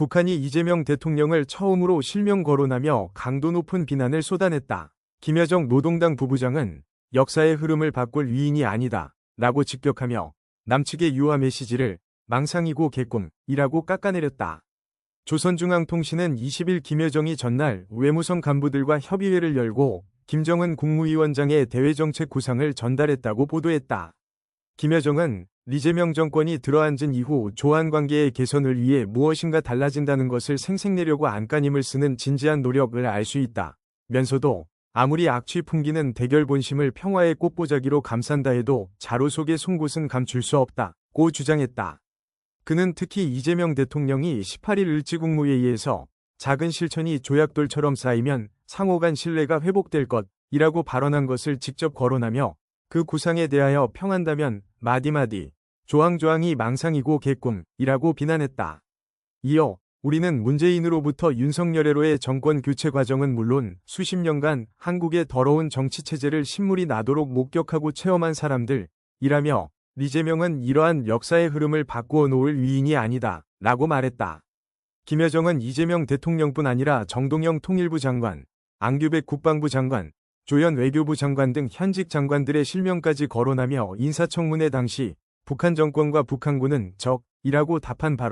북한이 이재명 대통령을 처음으로 실명 거론하며 강도 높은 비난을 쏟아냈다. 김여정 노동당 부부장은 역사의 흐름을 바꿀 위인이 아니다. 라고 직격하며 남측의 유화 메시지를 망상이고 개꿈이라고 깎아내렸다. 조선중앙통신은 20일 김여정이 전날 외무성 간부들과 협의회를 열고 김정은 국무위원장의 대외정책 구상을 전달했다고 보도했다. 김여정은 리재명 정권이 들어앉은 이후 조한 관계의 개선을 위해 무엇인가 달라진다는 것을 생색내려고 안간힘을 쓰는 진지한 노력을 알 수 있다. 면서도 아무리 악취 풍기는 대결 본심을 평화의 꽃보자기로 감싼다 해도 자루 속의 송곳은 감출 수 없다 고 주장했다. 그는 특히 이재명 대통령이 18일 을지국무회의에서 작은 실천이 조약돌처럼 쌓이면 상호 간 신뢰가 회복될 것이라고 발언한 것을 직접 거론하며 그 구상에 대하여 평한다면 마디마디 조항조항이 망상이고 개꿈이라고 비난했다. 이어 우리는 문재인으로부터 윤석열애로의 정권 교체 과정은 물론 수십 년간 한국의 더러운 정치 체제를 신물이 나도록 목격하고 체험한 사람들이라며 리재명은 이러한 역사의 흐름을 바꾸어 놓을 위인이 아니다 라고 말했다. 김여정은 이재명 대통령뿐 아니라 정동영 통일부 장관, 안규백 국방부 장관, 조현 외교부 장관 등 현직 장관들의 실명까지 거론하며 인사청문회 당시 북한 정권과 북한군은 적이라고 답한 발언